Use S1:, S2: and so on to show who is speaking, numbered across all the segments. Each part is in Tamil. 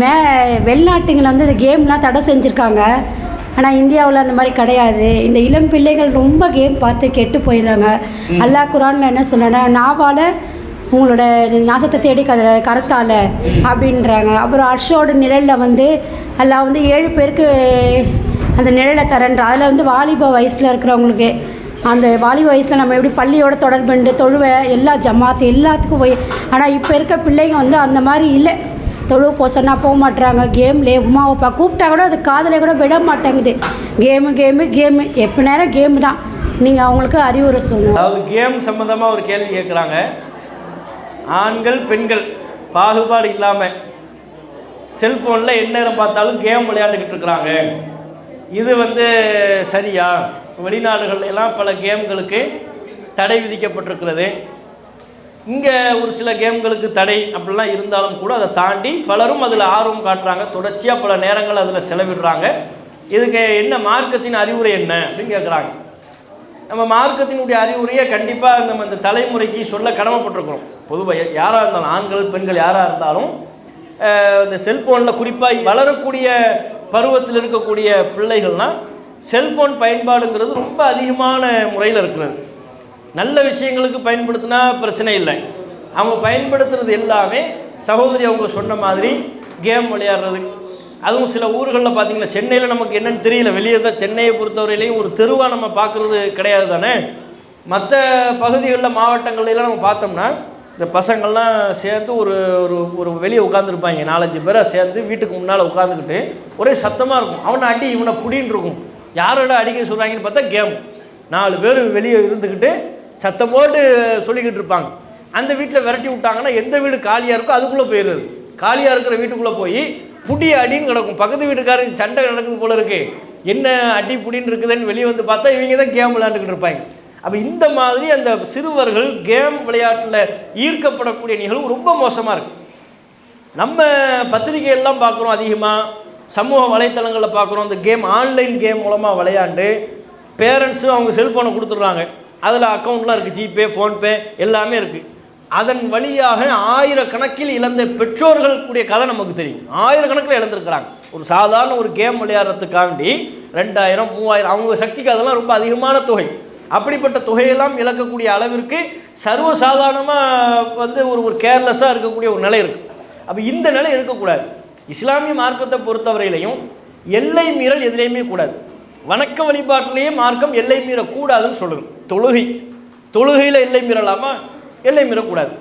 S1: மே வெளிநாட்டுங்களை வந்து இந்த கேம்லாம் தடை செஞ்சுருக்காங்க. ஆனால் இந்தியாவில் அந்த மாதிரி கிடையாது. இந்த இளம் பிள்ளைகள் ரொம்ப கேம் பார்த்து கெட்டு போயிடுறாங்க. அல்லாஹ் குரானில் என்ன சொல்லுன்னா நாவால் உங்களோட நாசத்தை தேடி க கரத்தால் அப்படின்றாங்க. அப்புறம் அர்ஷோட நிழலில் வந்து அல்லாஹ் வந்து ஏழு பேருக்கு அந்த நிழலை தரேன்ற அதில் வந்து வாலிப வயசில் இருக்கிறவங்களுக்கு அந்த வாலி வயசில் நம்ம எப்படி பள்ளியோட தொடர்புண்டு தொழுவை எல்லா ஜமாத்து எல்லாத்துக்கும் போய் ஆனால் இப்போ இருக்க பிள்ளைங்க வந்து அந்த மாதிரி இல்லை. தொழுவு போக சொன்னால் போக மாட்டுறாங்க கேம்லேயே உமா அப்பா கூப்பிட்டா கூட அது காதலே கூட விட மாட்டேங்குது. கேமு கேமு கேமு எப்போ நேரம் கேமு தான். நீங்கள் அவங்களுக்கு அறிவுரை சொல்லணும்.
S2: அதாவது கேம் சம்மந்தமாக ஒரு கேள்வி கேட்குறாங்க ஆண்கள் பெண்கள் பாகுபாடு இல்லாமல் செல்ஃபோனில் எந்நேரம் பார்த்தாலும் கேம் விளையாண்டுக்கிட்டு இருக்கிறாங்க. இது வந்து சரியா? வெளிநாடுகள்ல எல்லாம் பல கேம்களுக்கு தடை விதிக்கப்பட்டிருக்கிறது. இங்கே ஒரு சில கேம்களுக்கு தடை அப்படிலாம் இருந்தாலும் கூட அதை தாண்டி பலரும் அதில் ஆர்வம் காட்டுறாங்க. தொடர்ச்சியாக பல நேரங்கள் அதில் செலவிடுறாங்க. இதுக்கு என்ன மார்க்கத்தின் அறிவுரை என்ன அப்படின்னு கேட்குறாங்க நம்ம மார்க்கத்தினுடைய அறிவுரையை கண்டிப்பாக நம்ம இந்த தலைமுறைக்கு சொல்ல கடமைப்பட்டிருக்கிறோம். பொதுவாக யாராக இருந்தாலும் ஆண்கள் பெண்கள் யாராக இருந்தாலும் இந்த செல்ஃபோனில் குறிப்பாக வளரக்கூடிய பருவத்தில் இருக்கக்கூடிய பிள்ளைகள்னால் செல்ஃபோன் பயன்பாடுங்கிறது ரொம்ப அதிகமான முறையில் இருக்கிறது. நல்ல விஷயங்களுக்கு பயன்படுத்தினா பிரச்சனை இல்லை. அவங்க பயன்படுத்துறது எல்லாமே சகோதரி அவங்க சொன்ன மாதிரி கேம் விளையாடுறது. அதுவும் சில ஊர்களில் பார்த்தீங்கன்னா சென்னையில் நமக்கு என்னென்னு தெரியல. வெளியே தான் சென்னையை பொறுத்தவரையிலையும் ஒரு தெருவாக நம்ம பார்க்குறது கிடையாது தானே? மற்ற பகுதிகளில் மாவட்டங்கள்லாம் நம்ம பார்த்தோம்னா இந்த பசங்கள்லாம் சேர்ந்து ஒரு ஒரு ஒரு வெளியே உட்காந்துருப்பாங்க நாலஞ்சு பேரை சேர்ந்து வீட்டுக்கு முன்னால் உட்காந்துக்கிட்டு ஒரே சத்தமாக இருக்கும். அவனை அடி இவனை புடின்னு இருக்கும். யாரோட அடிக்க சொல்கிறாங்கன்னு பார்த்தா கேம். நாலு பேர் வெளியே இருந்துக்கிட்டு சத்தம் போட்டு சொல்லிக்கிட்டு இருப்பாங்க. அந்த வீட்டில் விரட்டி விட்டாங்கன்னா எந்த வீடு காலியாக இருக்கோ அதுக்குள்ளே போயிடுறது. காலியாக இருக்கிற வீட்டுக்குள்ளே போய் புடி அடின்னு கிடக்கும். பக்கத்து வீட்டுக்காரங்க சண்டை நடக்குது போல இருக்கு. என்ன அடி புடின்னு இருக்குதுன்னு வெளியே வந்து பார்த்தா இவங்க தான் கேம் விளையாண்டுக்கிட்டு இருப்பாங்க. அப்போ இந்த மாதிரி அந்த சிறுவர்கள் கேம் விளையாட்டில் ஈர்க்கப்படக்கூடிய நிகழ்வு ரொம்ப மோசமாக இருக்குது நம்ம பத்திரிகையெல்லாம் பார்க்குறோம் அதிகமாக சமூக வலைத்தளங்களில் பார்க்குறோம் இந்த கேம் ஆன்லைன் கேம் மூலமாக விளையாண்டு பேரண்ட்ஸும் அவங்க செல்ஃபோனை கொடுத்துட்றாங்க. அதில் அக்கௌண்ட்லாம் இருக்குது ஜிபே ஃபோன்பே எல்லாமே இருக்குது அதன் வழியாக ஆயிரக்கணக்கில் இழந்த பெற்றோர்கள் கூடிய கதை நமக்கு தெரியும். ஆயிரக்கணக்கில் இழந்திருக்கிறாங்க. ஒரு சாதாரண ஒரு கேம் விளையாடுறதுக்காண்டி ரெண்டாயிரம் மூவாயிரம் அவங்க சக்திக்கு அதெல்லாம் ரொம்ப அதிகமான தொகை. அப்படிப்பட்ட தொகையெல்லாம் இழக்கக்கூடிய அளவிற்கு சர்வசாதாரணமாக வந்து ஒரு ஒரு கேர்லெஸ்ஸாக இருக்கக்கூடிய ஒரு நிலை இருக்குது அப்போ இந்த நிலை இருக்கக்கூடாது. இஸ்லாமிய மார்க்கத்தை பொறுத்தவரையிலையும் எல்லை மீறல் எதுலேயுமே கூடாது. வணக்க வழிபாட்டிலேயே மார்க்கம் எல்லை மீறக்கூடாதுன்னு சொல்லுது. தொழுகை. தொழுகையில் எல்லை மீறலாமா? எல்லை மீறக்கூடாது.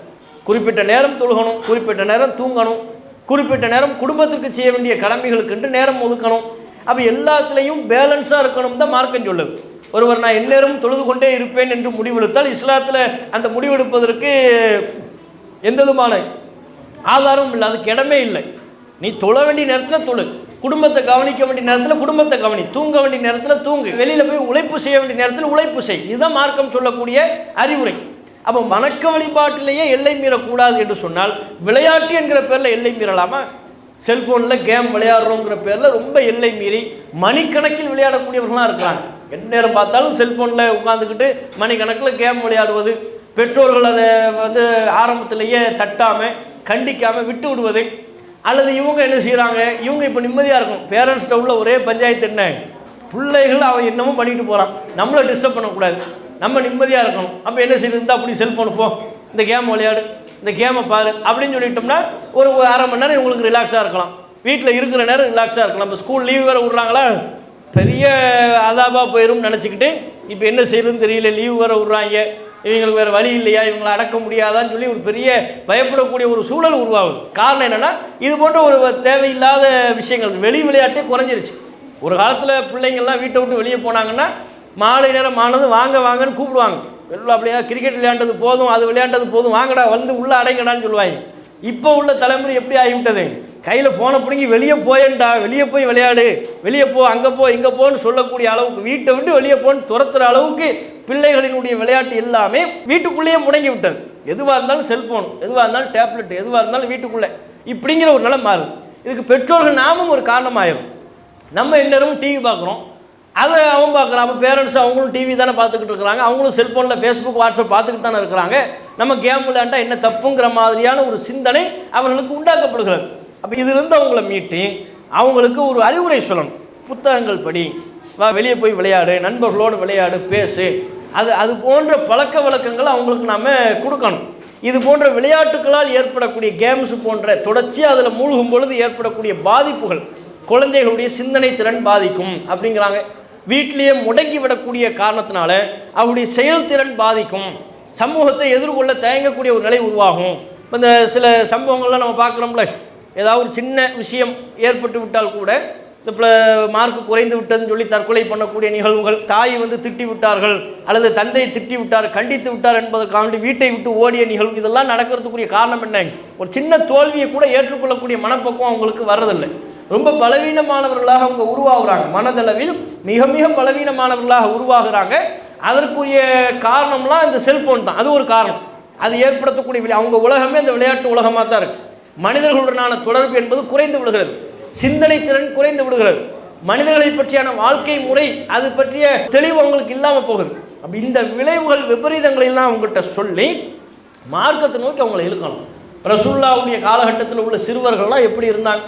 S2: குறிப்பிட்ட நேரம் தொழுகணும் குறிப்பிட்ட நேரம் தூங்கணும் குறிப்பிட்ட நேரம் குடும்பத்திற்கு செய்ய வேண்டிய கடமைகளுக்குன்ட்டு நேரம் ஒதுக்கணும். அப்போ எல்லாத்துலேயும் பேலன்ஸாக இருக்கணும் தான் மார்க்கம் சொல்லுது. ஒருவர் நான் எந்நேரம் தொழுது கொண்டே இருப்பேன் என்று முடிவெடுத்தால் இஸ்லாத்தில் அந்த முடிவெடுப்பதற்கு எந்த விதமான ஆதாரமும் இல்லை அதுக்கு இடமே இல்லை. நீ தொழ வேண்டிய நேரத்தில் தொழு. குடும்பத்தை கவனிக்க வேண்டிய நேரத்தில் குடும்பத்தை கவனி. தூங்க வேண்டிய நேரத்தில் தூங்கு. வெளியில் போய் உழைப்பு செய்ய வேண்டிய நேரத்தில் உழைப்பு செய். இதுதான் மார்க்கம் சொல்லக்கூடிய அறிவுரை. அப்போ வணக்க வழிபாட்டிலேயே எல்லை மீறக்கூடாது என்று சொன்னால் விளையாட்டு என்கிற பேரில் எல்லை மீறலாமா? செல்ஃபோனில் கேம் விளையாடுறோங்கிற பேரில் ரொம்ப எல்லை மீறி மணிக்கணக்கில் விளையாடக்கூடியவர்களாக இருக்கிறாங்க. எந்நேரம் பார்த்தாலும் செல்ஃபோனில் உட்காந்துக்கிட்டு மணிக்கணக்கில் கேம் விளையாடுவது பெற்றோர்கள் அதை வந்து ஆரம்பத்திலேயே தட்டாமல் கண்டிக்காமல் விட்டு விடுவது அல்லது இவங்க என்ன செய்கிறாங்க இவங்க இப்போ நிம்மதியாக இருக்கும். பேரண்ட்ஸ்கிட்ட உள்ள ஒரே பஞ்சாயத்து என்ன? பிள்ளைகள் அவன் என்னமோ பண்ணிட்டு போகிறான் நம்மளை டிஸ்டர்ப் பண்ணக்கூடாது. நம்ம நிம்மதியாக இருக்கணும். அப்போ என்ன செய்யுது அப்படி செல்ஃபோன் போ. இந்த கேம் விளையாடு. இந்த கேமை பாரு. அப்படின்னு சொல்லிட்டோம்னா ஒரு ஒரு அரை மணி நேரம் இவங்களுக்கு ரிலாக்ஸாக இருக்கலாம். வீட்டில் இருக்கிற நேரம் ரிலாக்ஸாக இருக்கலாம். இப்போ ஸ்கூல் லீவ் வேறு விட்றாங்களா? பெரிய அதாபாக போயிரும் நினச்சிக்கிட்டு இப்போ என்ன செய்யறதுன்னு தெரியல. லீவ் வேறு விட்றாங்க. இவங்களுக்கு வேறு வழி இல்லையா? இவங்களை அடக்க முடியாதான்னு சொல்லி ஒரு பெரிய பயப்படக்கூடிய ஒரு சூழல் உருவாகுது. காரணம் என்னென்னா இது போன்ற ஒரு தேவையில்லாத விஷயங்கள் வெளி விளையாட்டே குறைஞ்சிருச்சு. ஒரு காலத்தில் பிள்ளைங்கள்லாம் வீட்டை விட்டு வெளியே போனாங்கன்னா மாலை நேரம் ஆனது வாங்க வாங்கன்னு கூப்பிடுவாங்க. எல்லாம் அப்படியே கிரிக்கெட் விளையாண்டது போதும் அது விளையாண்டது போதும் வாங்கடா வந்து உள்ளே அடைங்கடான்னு சொல்லுவாங்க. இப்போ உள்ள தலைமுறை எப்படி ஆகிவிட்டது? கையில் ஃபோனை பிடுங்கி வெளியே போயேன்டா வெளியே போய் விளையாடு வெளியே போ அங்கே போ இங்கே போன்னு சொல்லக்கூடிய அளவுக்கு வீட்டை விட்டு வெளியே போன்னு துரத்துகிற அளவுக்கு பிள்ளைகளினுடைய விளையாட்டு எல்லாமே வீட்டுக்குள்ளேயே முடங்கி விட்டது எதுவாக இருந்தாலும் செல்ஃபோன் எதுவாக இருந்தாலும் டேப்லெட் எதுவாக இருந்தாலும் வீட்டுக்குள்ளே. இப்படிங்கிற ஒரு நிலை மாறும். இதுக்கு பெற்றோர்கள் நாமும் ஒரு காரணமாயிரும். நம்ம எந்நேரமும் டிவி பார்க்குறோம். அதை அவன் பார்க்குறான் அப்போ பேரண்ட்ஸ் அவங்களும் டிவி தானே பார்த்துக்கிட்டு இருக்கிறாங்க. அவங்களும் செல்ஃபோனில் ஃபேஸ்புக் வாட்ஸ்அப் பார்த்துக்கிட்டு தானே இருக்கிறாங்க. நம்ம கேம் விளையாண்டா என்ன தப்புங்கிற மாதிரியான ஒரு சிந்தனை அவர்களுக்கு உண்டாக்கப்படுகிறது. அப்போ இதிலிருந்து அவங்கள மீட்டி அவங்களுக்கு ஒரு அறிவுரை சொல்லணும். புத்தகங்கள் படி வா வெளியே போய் விளையாடு நண்பர்களோடு விளையாடு பேசு. அது அது போன்ற பழக்க வழக்கங்களை அவங்களுக்கு நாம் கொடுக்கணும். இது போன்ற விளையாட்டுகளால் ஏற்படக்கூடிய கேம்ஸ் போன்ற தொடர்ச்சியாக அதில் மூழ்கும் பொழுது ஏற்படக்கூடிய பாதிப்புகள் குழந்தைகளுடைய சிந்தனை திறன் பாதிக்கும் அப்படிங்கிறாங்க. வீட்டிலேயே முடங்கி விடக்கூடிய காரணத்தினால அவருடைய செயல்திறன் பாதிக்கும். சமூகத்தை எதிர்கொள்ள தயங்கக்கூடிய ஒரு நிலை உருவாகும். இப்போ இந்த சில சம்பவங்கள்லாம் நம்ம பார்க்குறோம்ல. ஏதாவது ஒரு சின்ன விஷயம் ஏற்பட்டு விட்டால் கூட இந்த ப்ள மார்க் குறைந்து விட்டதுன்னு சொல்லி தற்கொலை பண்ணக்கூடிய நிகழ்வுகள் தாய் வந்து திட்டி விட்டார்கள் அல்லது தந்தை திட்டி விட்டார் கண்டித்து விட்டார் என்பதற்காக வீட்டை விட்டு ஓடிய நிகழ்வு இதெல்லாம் நடக்கிறதுக்குரிய காரணம் என்ன? ஒரு சின்ன தோல்வியை கூட ஏற்றுக்கொள்ளக்கூடிய மனப்பக்குவம் அவங்களுக்கு வர்றதில்லை. ரொம்ப பலவீனமானவர்களாக அவங்க உருவாகுறாங்க. மனதளவில் மிக மிக பலவீனமானவர்களாக உருவாகிறாங்க. அதற்குரிய காரணம்லாம் இந்த செல்போன் தான். அது ஒரு காரணம். அது ஏற்படுத்தக்கூடிய அவங்க உலகமே இந்த விளையாட்டு உலகமாக தான் இருக்கு. மனிதர்களுடனான தொடர்பு என்பது குறைந்து விடுகிறது. சிந்தனை திறன் குறைந்து விடுகிறது. மனிதர்களை பற்றியான வாழ்க்கை முறை அது பற்றிய தெளிவு அவங்களுக்கு இல்லாமல் போகுது. அப்போ இந்த விளைவுகள் விபரீதங்களெல்லாம் அவங்ககிட்ட சொல்லி மார்க்கத்தை நோக்கி அவங்களை இழுக்கணும். ரசுல்லாவுடைய காலகட்டத்தில் உள்ள சிறுவர்கள்லாம் எப்படி இருந்தாங்க?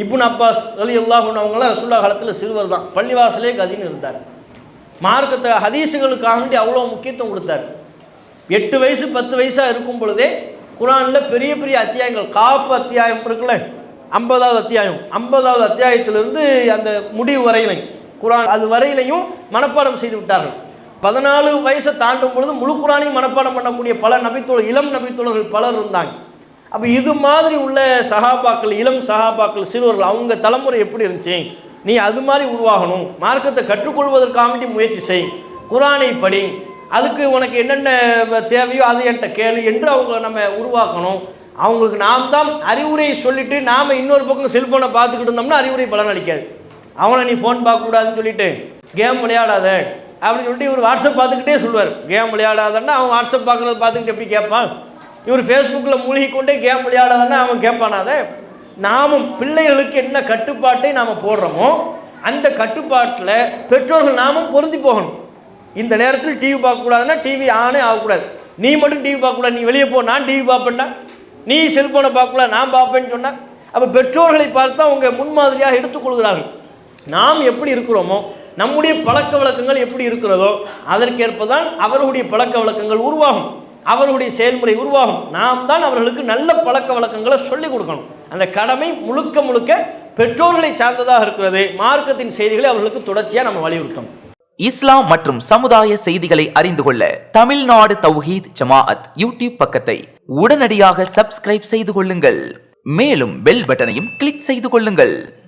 S2: இப்புன் அப்பாஸ் அலி அல்லாஹ் அவங்களாம் ரசுல்லா காலத்தில் சிறுவர் தான். பள்ளிவாசலே கதின்னு இருந்தார். மார்க்கத்தை ஹதீஸுகளுக்காக வேண்டி அவ்வளோ முக்கியத்துவம் கொடுத்தாரு. எட்டு வயசு பத்து வயசாக இருக்கும் பொழுதே குரானில் பெரிய பெரிய அத்தியாயங்கள் காஃப் அத்தியாயம் இருக்குல்ல ஐம்பதாவது அத்தியாயம் ஐம்பதாவது அத்தியாயத்திலிருந்து அந்த முடிவு வரையிலையும் குரான் அது வரையிலையும் மனப்பாடம் செய்து விட்டார்கள். பதினாலு வயசை தாண்டும் பொழுது முழு குரானையும் மனப்பாடம் பண்ணக்கூடிய பல நபித்தோழர் இளம் நபித்தோழர்கள் பலர் இருந்தாங்க. அப்போ இது மாதிரி உள்ள சகாபாக்கள் இளம் சகாபாக்கள் சிறுவர்கள் அவங்க தலைமுறை எப்படி இருந்துச்சு? நீ அது மாதிரி உருவாகணும். மார்க்கத்தை கற்றுக்கொள்வதற்காக முயற்சி செய். குரானை படி. அதுக்கு உனக்கு என்னென்ன தேவையோ அது என்கிட்ட கேளு என்று அவங்கள நம்ம உருவாக்கணும். அவங்களுக்கு நாம் தான் அறிவுரையை சொல்லிட்டு நாம் இன்னொரு பக்கம் செல்ஃபோனை பார்த்துக்கிட்டு இருந்தோம்னா அறிவுரை பலன் அளிக்காது. அவனை நீ ஃபோன் பார்க்கக்கூடாதுன்னு சொல்லிட்டு கேம் விளையாடாத. அப்படின்னு சொல்லிட்டு இவர் வாட்ஸ்அப் பார்த்துக்கிட்டே சொல்லுவார். கேம் விளையாடாதன்னா அவன் வாட்ஸ்அப் பார்க்குறத பார்த்துக்கிட்டு எப்படி கேட்பான்? இவர் ஃபேஸ்புக்கில் மூழ்கி கொண்டே கேம் விளையாடாதானே அவன் கேட்பானாத நாமும் பிள்ளைகளுக்கு என்ன கட்டுப்பாட்டை நாம் போடுறோமோ அந்த கட்டுப்பாட்டில் பெற்றோர்கள் நாமும் பொருந்தி போகணும். இந்த நேரத்தில் டிவி பார்க்கக்கூடாதுன்னா டிவி ஆனே ஆகக்கூடாது. நீ மட்டும் டிவி பார்க்கக்கூடாது. நீ வெளியே போ. நான் டிவி பார்ப்பேன்டா. நீ செல்ஃபோனை பார்க்கக்கூடாது. நான் பார்ப்பேன்னு சொன்னால் அப்போ பெற்றோர்களை பார்த்து அவங்க முன்மாதிரியாக எடுத்துக்கொள்கிறார்கள். நாம் எப்படி இருக்கிறோமோ நம்முடைய பழக்க வழக்கங்கள் எப்படி இருக்கிறதோ அதற்கேற்ப தான் அவர்களுடைய பழக்க வழக்கங்கள் உருவாகும். அவர்களுடைய செயல்முறை உருவாகும். நாம் தான் அவர்களுக்கு நல்ல பழக்க வழக்கங்களை சொல்லிக் கொடுக்கணும். அந்த கடமை முழுக்க முழுக்க பெற்றோர்களை சார்ந்ததாக இருக்கிறது. மார்க்கத்தின் செய்திகளை அவர்களுக்கு தொடர்ச்சியாக நம்ம வலியுறுத்தணும்.
S3: இஸ்லாம் மற்றும் சமுதாய செய்திகளை அறிந்து கொள்ள தமிழ்நாடு தௌஹீத் ஜமாஅத் யூடியூப் பக்கத்தை உடனடியாக சப்ஸ்கிரைப் செய்து கொள்ளுங்கள். மேலும் பெல் பட்டனையும் கிளிக் செய்து கொள்ளுங்கள்.